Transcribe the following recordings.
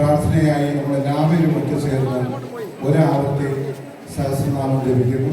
പ്രാർത്ഥനയായി നമ്മളെല്ലാവരും ഒത്തുചേർന്ന് ഒരാളത്തെ സഹസ്രനാമം ലഭിക്കുന്നു.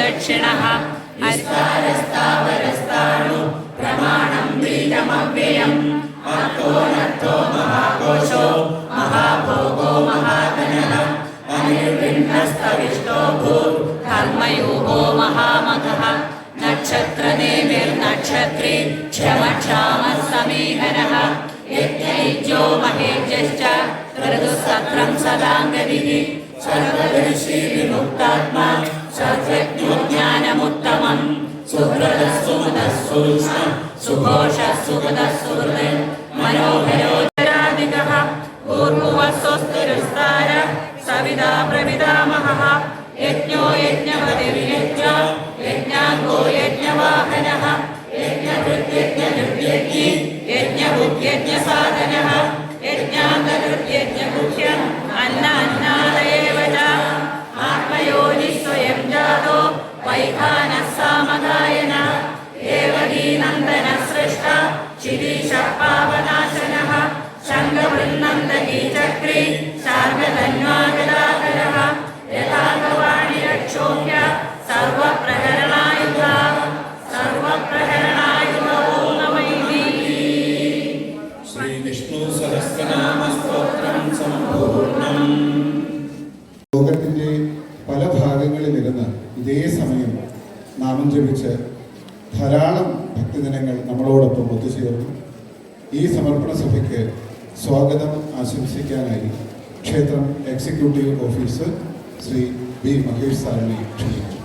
दक्षिणः हस्तारस्तावरस्ताणु प्रमाणं बीजमव्ययम् अतो नतो महाकोशो महाभोगो महागणः अनिर्भिन्नस्तविष्टो भूर् कर्मयोगो महामघः नक्षत्रदेवीर्नक्षत्री क्षमक्षामः समीहरः यज्ञैज्यो महेज्यश्च ऋतुसत्रं सदाङ्गदिः സർവദർശി വിമുക്താത്മാ ശാസ്ത്രജ്ഞോജ്ഞാനമുത്തമം സുഹൃദ സുമത സൂക്ഷ്മ സുഘോഷ സുഗത സുഹൃദ് മനോഹരോചരാധിക ഊർമുവസ്വസ്തിരസ്താര സവിതാ പ്രവിതാമഹ യജ്ഞോ യജ്ഞപതിർയജ്ഞ യജ്ഞാങ്കോ യജ്ഞവാഹനഃ. യജ്ഞകൃത്യജ്ഞകൃത്യജ്ഞി യജ്ഞബുദ്ധ്യജ്ഞസാധനഃ. യജ്ഞാന്തകൃത്യജ്ഞ वैखानः सामगायन देवकीनन्दनः सृष्टा शिरीशः पावनाशनः शङ्खवृन्नन्दकी चक्री शार्गधन्वागदाधरः यथा गवाणि रक्षोभ्य सर्वप्रहरणायुधा सर्वप्रहरणायुध ॐ नमैः ശ്രീ വിഷ്ണു സഹസ്രനാമ നാമം ജപിച്ച് ധാരാളം ഭക്തജനങ്ങൾ നമ്മളോടൊപ്പം ഒത്തുചേർന്നു. ഈ സമർപ്പണ സഭയ്ക്ക് സ്വാഗതം ആശംസിക്കാനായി ക്ഷേത്രം executive officer Shri B Mahesh സാറിനെ ക്ഷണിച്ചു